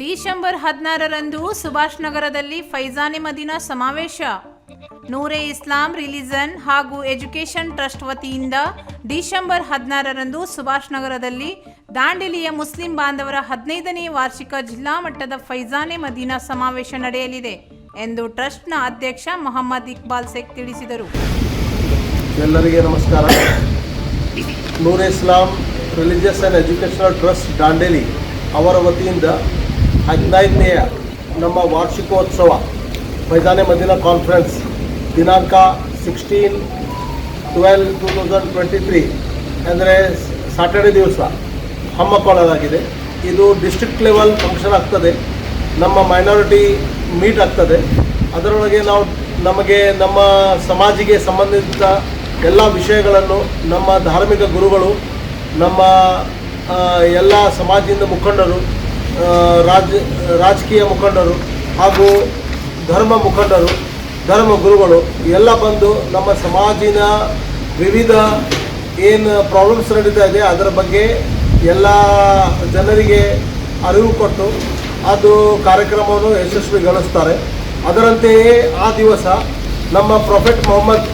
December ಹದಿನಾರರಂದು ಸುಭಾಷ್ ನಗರದಲ್ಲಿ ಫೈಜಾನೆ ಮದಿನಾ ಸಮಾವೇಶ. ನೂರೆ ಇಸ್ಲಾಂ ರಿಲಿಜನ್ ಹಾಗೂ ಎಜುಕೇಷನ್ ಟ್ರಸ್ಟ್ ವತಿಯಿಂದ ಡಿಸೆಂಬರ್ ಹದಿನಾರರಂದು ಸುಭಾಷ್ ನಗರದಲ್ಲಿ ದಾಂಡೇಲಿಯ ಮುಸ್ಲಿಂ ಬಾಂಧವರ ಹದಿನೈದನೇ ವಾರ್ಷಿಕ ಜಿಲ್ಲಾ ಮಟ್ಟದ ಫೈಜಾನೆ ಮದೀನಾ ಸಮಾವೇಶ ನಡೆಯಲಿದೆ ಎಂದು ಟ್ರಸ್ಟ್ನ ಅಧ್ಯಕ್ಷ ಮೊಹಮ್ಮದ್ ಇಕ್ಬಾಲ್ ಸೇಖ್ ತಿಳಿಸಿದರು. ಎಲ್ಲರಿಗೆ ನಮಸ್ಕಾರ. Noor Islam religious and educational trust Dandeli ಅವರ ವತಿಯಿಂದ ಹದಿನೈದನೆಯ ನಮ್ಮ ವಾರ್ಷಿಕೋತ್ಸವ ಮೈದಾನೆ ಮದಿನ ಕಾನ್ಫರೆನ್ಸ್ ದಿನಾಂಕ sixteen twelve two thousand twenty three ಅಂದರೆ ಸಾಟರ್ಡೆ ದಿವಸ ಹಮ್ಮಿಕೊಳ್ಳಲಾಗಿದೆ. ಇದು ಡಿಸ್ಟ್ರಿಕ್ಟ್ ಲೆವೆಲ್ ಫಂಕ್ಷನ್ ಆಗ್ತದೆ. ನಮ್ಮ ಮೈನಾರಿಟಿ ಮೀಟ್ ಆಗ್ತದೆ. ಅದರೊಳಗೆ ನಾವು ನಮಗೆ ನಮ್ಮ ಸಮಾಜಿಗೆ ಸಂಬಂಧಿಸಿದ ಎಲ್ಲ ವಿಷಯಗಳನ್ನು ನಮ್ಮ ಧಾರ್ಮಿಕ ಗುರುಗಳು, ನಮ್ಮ ಎಲ್ಲ ಸಮಾಜದಿಂದ ಮುಖಂಡರು ರಾಜ, ರಾಜಕೀಯ ಮುಖಂಡರು ಹಾಗೂ ಧರ್ಮ ಮುಖಂಡರು, ಧರ್ಮ ಗುರುಗಳು ಎಲ್ಲ ಬಂದು ನಮ್ಮ ಸಮಾಜಿನ ವಿವಿಧ ಏನು ಪ್ರಾಬ್ಲಮ್ಸ್ ನಡೀತಾ ಇದೆ, ಅದರ ಬಗ್ಗೆ ಎಲ್ಲ ಜನರಿಗೆ ಅರಿವು ಕೊಟ್ಟು ಅದು ಕಾರ್ಯಕ್ರಮವನ್ನು ಯಶಸ್ವಿಗೊಳಿಸ್ತಾರೆ ಅದರಂತೆಯೇ ಆ ದಿವಸ ನಮ್ಮ ಪ್ರೊಫೆಟ್ ಮೊಹಮ್ಮದ್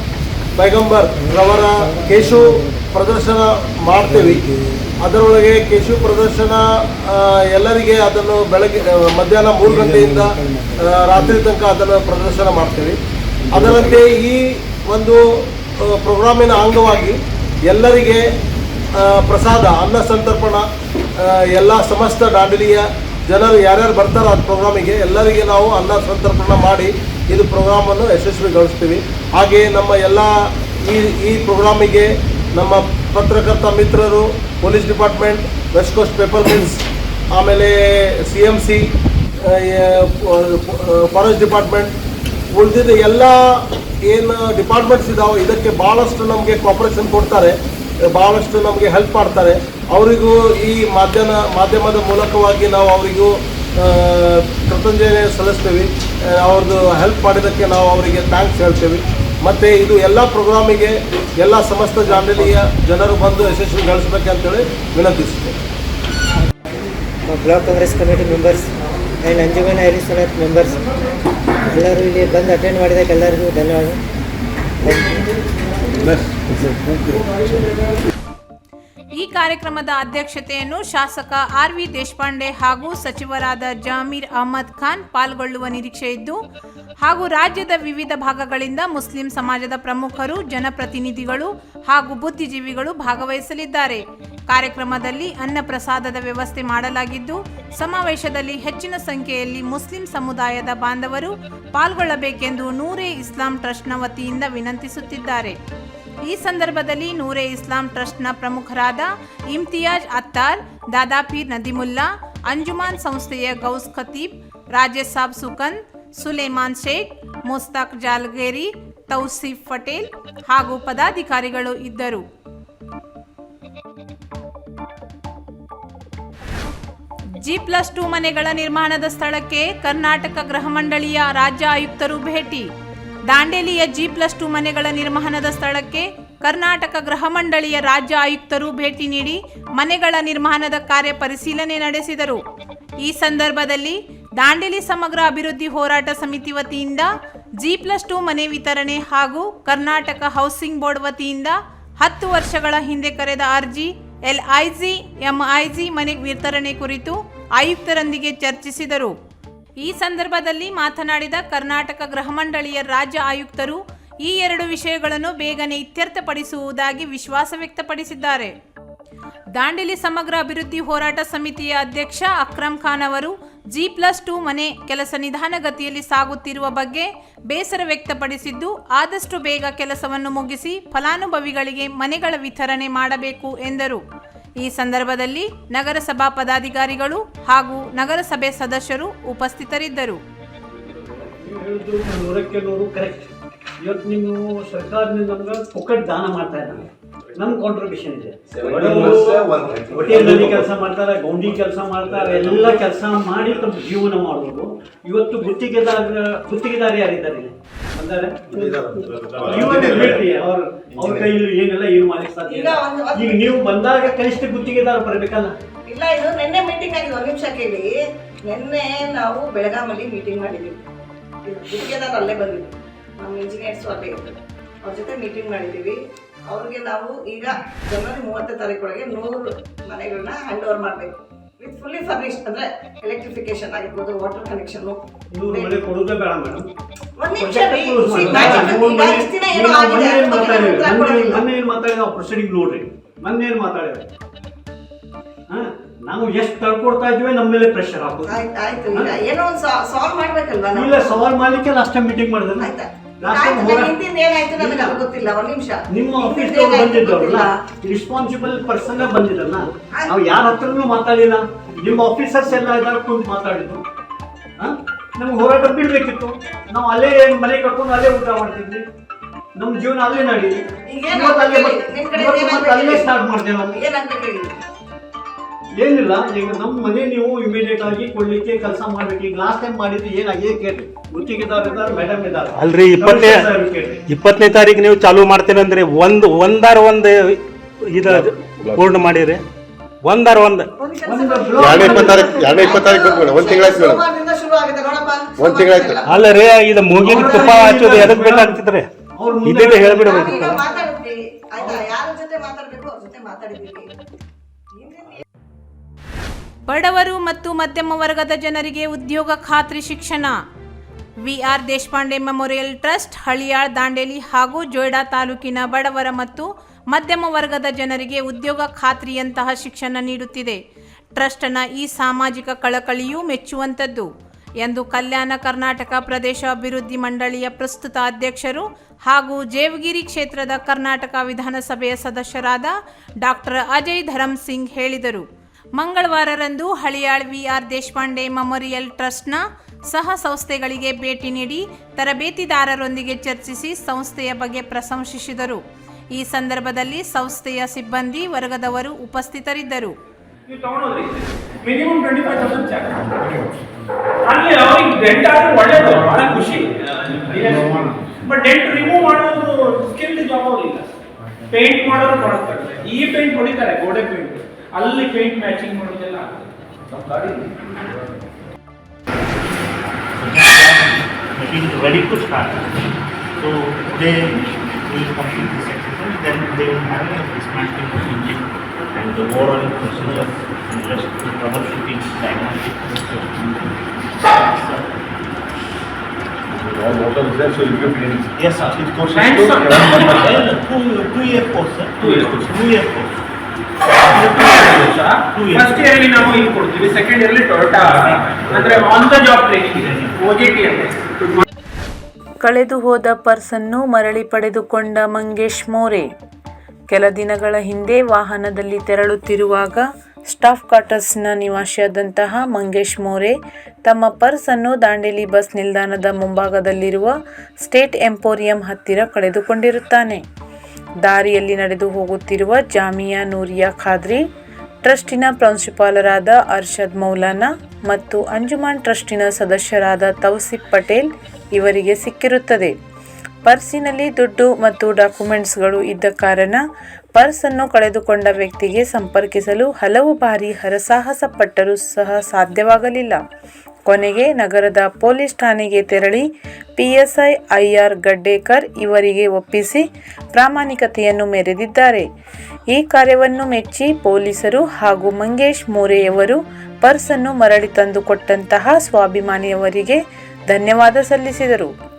ಪೈಗಂಬರ್ ರವರ ಕೇಶು ಪ್ರದರ್ಶನ ಮಾಡ್ತೀವಿ. ಅದರೊಳಗೆ ಕೇಶು ಪ್ರದರ್ಶನ ಆ, ಎಲ್ಲರಿಗೆ ಅದನ್ನು ಬೆಳಗ್ಗೆ ಮಧ್ಯಾಹ್ನ ಮೂರು ಗಂಟೆಯಿಂದ ರಾತ್ರಿ ತನಕ ಅದನ್ನು ಪ್ರದರ್ಶನ ಮಾಡ್ತೀವಿ. ಅದರಂತೆ ಈ ಒಂದು ಪ್ರೋಗ್ರಾಮಿನ ಅಂಗವಾಗಿ ಎಲ್ಲರಿಗೆ ಪ್ರಸಾದ ಅನ್ನ ಸಂತರ್ಪಣ ಎಲ್ಲ ಸಮಸ್ತ ದಾಂಡಲಿಯ ಜನರು ಯಾರ್ಯಾರು ಬರ್ತಾರೋ ಅದು ಪ್ರೋಗ್ರಾಮಿಗೆ ಎಲ್ಲರಿಗೆ ನಾವು ಅನ್ನ ಸಂತರ್ಪಣ ಮಾಡಿ ಇದು ಪ್ರೋಗ್ರಾಮನ್ನು ಯಶಸ್ವಿಗೊಳಿಸ್ತೀವಿ. ಹಾಗೆ ನಮ್ಮ ಎಲ್ಲ ಈ ಈ ಪ್ರೋಗ್ರಾಮಿಗೆ ನಮ್ಮ ಪತ್ರಕರ್ತ ಮಿತ್ರರು, police department, West Coast Paper Mills, ಆಮೇಲೆ C M C forest department, ಉಳಿದಿದ್ದ ಎಲ್ಲ ಏನು ಡಿಪಾರ್ಟ್ಮೆಂಟ್ಸ್ ಇದಾವೆ ಇದಕ್ಕೆ ಭಾಳಷ್ಟು ನಮಗೆ ಕಾಪರೇಷನ್ ಕೊಡ್ತಾರೆ ಭಾಳಷ್ಟು ನಮಗೆ ಹೆಲ್ಪ್ ಮಾಡ್ತಾರೆ. ಅವರಿಗೂ ಈ ಮಾಧ್ಯಮ, ಮಾಧ್ಯಮದ ಮೂಲಕವಾಗಿ ನಾವು ಅವರಿಗೂ ಕೃತಜ್ಞತೆ ಸಲ್ಲಿಸ್ತೀವಿ. ಅವ್ರದ್ದು ಹೆಲ್ಪ್ ಮಾಡಿದ್ದಕ್ಕೆ ನಾವು ಅವರಿಗೆ ಥ್ಯಾಂಕ್ಸ್ ಹೇಳ್ತೀವಿ. ಮತ್ತು ಇದು ಎಲ್ಲ ಪ್ರೋಗ್ರಾಮಿಗೆ ಎಲ್ಲ ಸಮಸ್ತ ಜಾಂಡಲಿಯ ಜನರು ಬಂದು ಯಶಸ್ವಿ ಯಶಸ್ವಿಗೊಳಿಸ್ಬೇಕಂತೇಳಿ ವಿನಂತಿಸುತ್ತೇವೆ block Congress committee members and Anjuman ಐರಿ ಸನತ್ ಮೆಂಬರ್ಸ್ ಎಲ್ಲರೂ ಇಲ್ಲಿ ಬಂದು ಅಟೆಂಡ್ ಮಾಡಿದಾಗ ಎಲ್ಲರಿಗೂ ಧನ್ಯವಾದ. ಕಾರ್ಯಕ್ರಮದ ಅಧ್ಯಕ್ಷತೆಯನ್ನು ಶಾಸಕ ಆರ್ ವಿ ದೇಶಪಾಂಡೆ ಹಾಗೂ ಸಚಿವರಾದ ಜಾಮೀರ್ ಅಹಮದ್ ಖಾನ್ ಪಾಲ್ಗೊಳ್ಳುವ ನಿರೀಕ್ಷೆ ಇದ್ದು, ಹಾಗೂ ರಾಜ್ಯದ ವಿವಿಧ ಭಾಗಗಳಿಂದ ಮುಸ್ಲಿಂ ಸಮಾಜದ ಪ್ರಮುಖರು, ಜನಪ್ರತಿನಿಧಿಗಳು ಹಾಗೂ ಬುದ್ಧಿಜೀವಿಗಳು ಭಾಗವಹಿಸಲಿದ್ದಾರೆ. ಕಾರ್ಯಕ್ರಮದಲ್ಲಿ ಅನ್ನ ಪ್ರಸಾದದ ವ್ಯವಸ್ಥೆ ಮಾಡಲಾಗಿದ್ದು, ಸಮಾವೇಶದಲ್ಲಿ ಹೆಚ್ಚಿನ ಸಂಖ್ಯೆಯಲ್ಲಿ ಮುಸ್ಲಿಂ ಸಮುದಾಯದ ಬಾಂಧವರು ಪಾಲ್ಗೊಳ್ಳಬೇಕೆಂದು ನೂರೇ ಇಸ್ಲಾಂ ಟ್ರಸ್ಟ್ನ ವತಿಯಿಂದ ವಿನಂತಿಸುತ್ತಿದ್ದಾರೆ. ಈ ಸಂದರ್ಭದಲ್ಲಿ ನೂರೆ ಇಸ್ಲಾಂ ಟ್ರಸ್ಟ್ನ ಪ್ರಮುಖರಾದ ಇಮ್ತಿಯಾಜ್ ಅತ್ತಾರ್ ದಾದಾಪೀರ್ ನದಿಮುಲ್ಲಾ, ಅಂಜುಮಾನ್ ಸಂಸ್ಥೆಯ ಗೌಸ್ ಖತೀಬ್, ರಾಜೇಶ್ ಸಾಬ್ ಸುಕಂದ್, ಸುಲೇಮಾನ್ ಶೇಖ್, ಮುಸ್ತಾಕ್ ಜಾಲ್ಗೇರಿ, ತೌಸೀಫ್ ಪಟೇಲ್ ಹಾಗೂ ಪದಾಧಿಕಾರಿಗಳು ಇದ್ದರು. ಜಿ ಪ್ಲಸ್ ಟು ಮನೆಗಳ ನಿರ್ಮಾಣದ ಸ್ಥಳಕ್ಕೆ ಕರ್ನಾಟಕ ಗೃಹ ಮಂಡಳಿಯ ರಾಜ್ಯ ಆಯುಕ್ತರು ಭೇಟಿ. ದಾಂಡೇಲಿಯ ಜಿ ಪ್ಲಸ್ ಟು ಮನೆಗಳ ನಿರ್ಮಾಣದ ಸ್ಥಳಕ್ಕೆ ಕರ್ನಾಟಕ ಗೃಹ ಮಂಡಳಿಯ ರಾಜ್ಯ ಆಯುಕ್ತರು ಭೇಟಿ ನೀಡಿ ಮನೆಗಳ ನಿರ್ಮಾಣದ ಕಾರ್ಯ ಪರಿಶೀಲನೆ ನಡೆಸಿದರು. ಈ ಸಂದರ್ಭದಲ್ಲಿ ದಾಂಡೇಲಿ ಸಮಗ್ರ ಅಭಿವೃದ್ಧಿ ಹೋರಾಟ ಸಮಿತಿ ವತಿಯಿಂದ ಜಿ ಪ್ಲಸ್ ಟು ಮನೆ ವಿತರಣೆ ಹಾಗೂ ಕರ್ನಾಟಕ ಹೌಸಿಂಗ್ ಬೋರ್ಡ್ ವತಿಯಿಂದ ಹತ್ತು ವರ್ಷಗಳ ಹಿಂದೆ ಕರೆದ ಅರ್ಜಿ ಎಲ್ಐಜಿ ಎಂಐಜಿ ಮನೆ ವಿತರಣೆ ಕುರಿತು ಆಯುಕ್ತರೊಂದಿಗೆ ಚರ್ಚಿಸಿದರು. ಈ ಸಂದರ್ಭದಲ್ಲಿ ಮಾತನಾಡಿದ ಕರ್ನಾಟಕ ಗೃಹ ಮಂಡಳಿಯ ರಾಜ್ಯ ಆಯುಕ್ತರು ಈ ಎರಡು ವಿಷಯಗಳನ್ನು ಬೇಗನೆ ಇತ್ಯರ್ಥಪಡಿಸುವುದಾಗಿ ವಿಶ್ವಾಸ ವ್ಯಕ್ತಪಡಿಸಿದ್ದಾರೆ. ದಾಂಡೇಲಿ ಸಮಗ್ರ ಅಭಿವೃದ್ಧಿ ಹೋರಾಟ ಸಮಿತಿಯ ಅಧ್ಯಕ್ಷ ಅಕ್ರಮ್ ಖಾನ್ ಅವರು ಜಿ ಪ್ಲಸ್ ಟು ಮನೆ ಕೆಲಸ ನಿಧಾನಗತಿಯಲ್ಲಿ ಸಾಗುತ್ತಿರುವ ಬಗ್ಗೆ ಬೇಸರ ವ್ಯಕ್ತಪಡಿಸಿದ್ದು, ಆದಷ್ಟು ಬೇಗ ಕೆಲಸವನ್ನು ಮುಗಿಸಿ ಫಲಾನುಭವಿಗಳಿಗೆ ಮನೆಗಳ ವಿತರಣೆ ಮಾಡಬೇಕು ಎಂದರು. ಈ ಸಂದರ್ಭದಲ್ಲಿ ನಗರಸಭಾ ಪದಾಧಿಕಾರಿಗಳು ಹಾಗೂ ನಗರಸಭೆ ಸದಸ್ಯರು ಉಪಸ್ಥಿತರಿದ್ದರು. ಇವತ್ತು ನೀವು ಸರ್ಕಾರದಿಂದ ದಾನ ಮಾಡ್ತಾ ನಮ್ಮ ಕಾಂಟ್ರಿಬ್ಯೂಷನ್ ಇದೆ. ಹೋಟೆಲ್ನಲ್ಲಿ ಕೆಲಸ ಮಾಡ್ತಾರೆ, ಗೌಂಡಿ ಕೆಲಸ ಮಾಡ್ತಾರೆ, ಎಲ್ಲ ಕೆಲಸ ಮಾಡಿ ತಮ್ಮ ಜೀವನ ಮಾಡೋದು ಇವತ್ತು ಗುತ್ತಿಗೆದಾರ ಗುತ್ತಿಗೆದಾರ ಯಾರಿದ್ದಾರೆ ಅವ್ರ ಕೈಯಲ್ಲಿ ಏನೆಲ್ಲ ಏನು ಮಾಡ್ಲಿಕ್ಕೆ ಸಾಧ್ಯ ಇಲ್ಲ. ಈಗ ಒಂದು- ಒಂದು- ಈಗ ನೀವು ಬಂದಾಗ ಕನಿಷ್ಠ ಗುತ್ತಿಗೆದಾರ ಬರಬೇಕಲ್ಲ? ಇಲ್ಲ ಇದು ನಿನ್ನೆ ಮೀಟಿಂಗ್ ಆಗಿದೆ ಒಂದು ನಿಮಿಷ ಕೇಳಿ. ನಿನ್ನೆ ನಾವು ಬೆಳಗಾಮಲ್ಲಿ ಮೀಟಿಂಗ್ ಮಾಡಿದ್ದೀವಿ ಗುತ್ತಿಗೆದಾರ ಅಲ್ಲೇ ಬಂದಿದ್ವಿ. ನಮ್ಮ ಇಂಜಿನಿಯರ್ಸ್ ಅಲ್ಲೇ ಅವ್ರ ಜೊತೆ ಮೀಟಿಂಗ್ ಮಾಡಿದ್ದೀವಿ. ಅವ್ರಿಗೆ ನಾವು ಈಗ ಜನವರಿ ಮೂವತ್ತನೇ ತಾರೀಕೊಳಗೆ ನೂರು ಮನೆಗಳನ್ನ ಹ್ಯಾಂಡ್ ಓವರ್ ಮಾಡಬೇಕು. ವಿತ್ ಫುಲ್ಲಿ ಫರ್ನಿಶ್ ಅಂದ್ರೆ ಎಲೆಕ್ಟ್ರಿಫಿಕೇಶನ್ ಆಗಿರ್ಬೋದು ವಾಟರ್ ಕನೆಕ್ಷನ್ ನೂರು ಮನೆ ಕೊಡೋದೇ ಬೇಡ ಮೇಡಮ್ ನಾವು ಪ್ರೊಸೀಡಿಂಗ್ ನೋಡ್ರಿ. ಮೊನ್ನೆ ಏನ್ ಮಾತಾಡಿದ್ರೆ ಹಾ? ನಾವು ಎಷ್ಟು ತಳ್ಕೊಡ್ತಾ ಇದ್ವಿ ನಮ್ಮ ಮೇಲೆ ಪ್ರೆಷರ್ ಹಾಕೋದು. ಆಯ್ತು ಆಯ್ತು ಏನೋ ಒಂದು ಸಾಲ್ವ್ ಮಾಡ್ಬೇಕಲ್ವಾ ನಾವು? ಇಲ್ಲ ಸವಾಲ್ ಮಾಡ್ಲಿಕ್ಕೆ ಲಾಸ್ಟ್ ಟೈಮ್ ಮೀಟಿಂಗ್ ಮಾಡಿದ್ರೆ ನಿಮ್ಮ ಆಫೀಸ್ ಬಂದಿದ್ದವ್ರಲ್ಲ. ರಿಸ್ಪಾನ್ಸಿಬಲ್ ಪರ್ಸನ್ ಬಂದಿದ್ದಲ್ಲ ನಾವು ಯಾರ ಹತ್ರನೂ ಮಾತಾಡಿಲ್ಲ. ನಿಮ್ಮ ಆಫೀಸರ್ಸ್ ಎಲ್ಲ ಇದ್ದಾರೆ ಕುಂತು ಮಾತಾಡಿದ್ರು. ಹಾ? ನಮ್ಗೆ ಹೋರಾಟ ಬಿಡ್ಬೇಕಿತ್ತು. ನಾವು ಅಲ್ಲೇ ಮನೆ ಕಟ್ಕೊಂಡು ಅಲ್ಲೇ ಊಟ ಮಾಡ್ತಿದ್ವಿ. ನಮ್ಮ ಜೀವನ ಅಲ್ಲೇ ನಡಿ ಅಲ್ಲೇ ಏನ್? ಸ್ಟಾರ್ಟ್ ಮಾಡ್ತೇವೆ ಏನಿಲ್ಲ ಈಗ ನಮ್ಮ ಮನೆ ನೀವು ಇಮಿಡಿಯೇಟ್ ಆಗಿ ಕೊಡ್ಲಿಕ್ಕೆ ಕೆಲಸ ಮಾಡ್ಬೇಕು. ಈಗ ಲಾಸ್ಟ್ ಟೈಮ್ ಮಾಡಿದ್ದು ಏನಾಗಿದೆ ಕೇಳಿ ಗುತ್ತಿಗೆದಾರ ಇದ್ದಾರೆ ಮೇಡಮ್ ಇದ್ದಾರೆ. ಅಲ್ರಿ ಇಪ್ಪತ್ತನೇ ಇಪ್ಪತ್ತನೇ ತಾರೀಕು ನೀವು ಚಾಲೂ ಅಂದ್ರೆ ಒಂದು ಒಂದಾರ ಒಂದು ಇದ ಪೂರ್ಣ ಮಾಡಿರಿ. ಒಂದಾರ ಒಂದು. ಎರಡನೇ ಇಪ್ಪತ್ತಾರೀಕು ಎರಡನೇ ಇಪ್ಪತ್ತಾರೀಕು ಬಂತು ಮೇಡಮ್ ಒಂದು ತಿಂಗಳಾಯ್ತು ಮೇಡಮ್ ಒಂದ್ ತಿಂಗಳಾಯ್ತು. ಅಲ್ಲ ರೀ ಇದು ಮೂಗಿನ ತುಪ್ಪ ಹಚ್ಚೋದು ಎದಕ್ ಬೇಕಾಗ್ತಿದ್ರಿ ಇದ್ದಿದ್ದು ಹೇಳ್ಬಿಡ್ಬೇಕು. ನಾವೀಗ ಮಾತಾಡಿದ್ವಿ ಜೊತೆ ಮಾತಾಡ್ಬೇಕು ಅವ್ರ ಜೊತೆ ಮಾತಾಡಿದ್ದೀವಿ ಬಡವರು ಮತ್ತು ಮಧ್ಯಮ ವರ್ಗದ ಜನರಿಗೆ ಉದ್ಯೋಗ ಖಾತ್ರಿ ಶಿಕ್ಷಣ. V R Deshpande memorial trust Haliyal Dandeli ಹಾಗೂ ಜೋಯ್ಡಾ ತಾಲೂಕಿನ ಬಡವರ ಮತ್ತು ಮಧ್ಯಮ ವರ್ಗದ ಜನರಿಗೆ ಉದ್ಯೋಗ ಖಾತ್ರಿಯಂತಹ ಶಿಕ್ಷಣ ನೀಡುತ್ತಿದೆ. ಟ್ರಸ್ಟ್ನ ಈ ಸಾಮಾಜಿಕ ಕಳಕಳಿಯೂ ಮೆಚ್ಚುವಂಥದ್ದು. ಎಂದು ಕಲ್ಯಾಣ ಕರ್ನಾಟಕ ಪ್ರದೇಶ ಅಭಿವೃದ್ಧಿ ಮಂಡಳಿಯ ಪ್ರಸ್ತುತ ಅಧ್ಯಕ್ಷರು ಹಾಗೂ ಜೇವಗಿರಿ ಕ್ಷೇತ್ರದ ಕರ್ನಾಟಕ ವಿಧಾನಸಭೆಯ ಸದಸ್ಯರಾದ ಡಾಕ್ಟರ್ ಅಜಯ್ ಧರಮ್ ಸಿಂಗ್ ಹೇಳಿದರು. ಮಂಗಳವಾರರಂದು Haliyal V. R. Deshpande memorial ಟ್ರಸ್ಟ್ನ ಸಹ ಸಂಸ್ಥೆಗಳಿಗೆ ಭೇಟಿ ನೀಡಿ ತರಬೇತಿದಾರರೊಂದಿಗೆ ಚರ್ಚಿಸಿ ಸಂಸ್ಥೆಯ ಬಗ್ಗೆ ಪ್ರಶಂಸಿಸಿದರು. ಈ ಸಂದರ್ಭದಲ್ಲಿ ಸಂಸ್ಥೆಯ ಸಿಬ್ಬಂದಿ ವರ್ಗದವರು ಉಪಸ್ಥಿತರಿದ್ದರು. ಪೇಂಟ್ ಮಾಡೋರು ಕೊಡ್ತಾರೆ ಈ ಪೇಂಟ್ ಹೊಡಿತಾರೆ ಗೋಡೆ ಪೇಂಟ್ ಅಲ್ಲಿ ಪೇಂಟ್ ಮ್ಯಾಚಿಂಗ್ ಮಾಡೋದೆಲ್ಲ It is ready to start. So complete this exercise, then they will have a dismantling of engine and the overall procedure and just troubleshooting diagnostic. Yes, sir. It course Hands is two, on. two, two year course, sir. Two year course. Two year course. Two years. First year ಅಲ್ಲಿ ನಾವು ಇದು ಕೊಡ್ತೀವಿ second year ಅಲ್ಲಿ Toyota ಅಂದ್ರೆ on the job training ಇದೆ ಓ G T ಅಂತ ಕಳೆದು ಹೋದ ಪರ್ಸನ್ನು ಮರಳಿ ಪಡೆದುಕೊಂಡ ಮಂಗೇಶ್ ಮೋರೆ. ಕೆಲ ದಿನಗಳ ಹಿಂದೆ ವಾಹನದಲ್ಲಿ ತೆರಳುತ್ತಿರುವಾಗ ಸ್ಟಾಫ್ ಕ್ವಾರ್ಟರ್ಸ್ನ ನಿವಾಸಿಯಾದಂತಹ ಮಂಗೇಶ್ ಮೋರೆ ತಮ್ಮ ಪರ್ಸನ್ನು ದಾಂಡೇಲಿ ಬಸ್ ನಿಲ್ದಾಣದ ಮುಂಭಾಗದಲ್ಲಿರುವ ಸ್ಟೇಟ್ ಎಂಪೋರಿಯಂ ಹತ್ತಿರ ಕಳೆದುಕೊಂಡಿರುತ್ತಾನೆ. ದಾರಿಯಲ್ಲಿ ನಡೆದು ಹೋಗುತ್ತಿರುವ ಜಾಮಿಯಾ ನೂರಿಯಾ ಖಾದ್ರಿ ಟ್ರಸ್ಟಿನ ಪ್ರಾಂಶುಪಾಲರಾದ ಅರ್ಷದ್ ಮೌಲಾನಾ ಮತ್ತು ಅಂಜುಮಾನ್ ಟ್ರಸ್ಟಿನ ಸದಸ್ಯರಾದ ತೌಸಿಫ್ ಪಟೇಲ್ ಇವರಿಗೆ ಸಿಕ್ಕಿರುತ್ತದೆ. ಪರ್ಸಿನಲ್ಲಿ ದುಡ್ಡು ಮತ್ತು ಡಾಕ್ಯುಮೆಂಟ್ಸ್ಗಳು ಇದ್ದ ಕಾರಣ ಪರ್ಸನ್ನು ಕಳೆದುಕೊಂಡ ವ್ಯಕ್ತಿಗೆ ಸಂಪರ್ಕಿಸಲು ಹಲವು ಬಾರಿ ಹರಸಾಹಸ ಪಟ್ಟರೂ ಸಹ ಸಾಧ್ಯವಾಗಲಿಲ್ಲ. ಕೊನೆಗೆ ನಗರದ ಪೊಲೀಸ್ ಠಾಣೆಗೆ ತೆರಳಿ ಪಿಎಸ್ಐ ಐಆರ್ ಗಡ್ಡೇಕರ್ ಇವರಿಗೆ ಒಪ್ಪಿಸಿ ಪ್ರಾಮಾಣಿಕತೆಯನ್ನು ಮೆರೆದಿದ್ದಾರೆ. ಈ ಕಾರ್ಯವನ್ನು ಮೆಚ್ಚಿ ಪೊಲೀಸರು ಹಾಗೂ ಮಂಗೇಶ್ ಮೋರೆಯವರು ಪರ್ಸನ್ನು ಮರಳಿ ತಂದುಕೊಟ್ಟಂತಹ ಸ್ವಾಭಿಮಾನಿಯವರಿಗೆ ಧನ್ಯವಾದ ಸಲ್ಲಿಸಿದರು.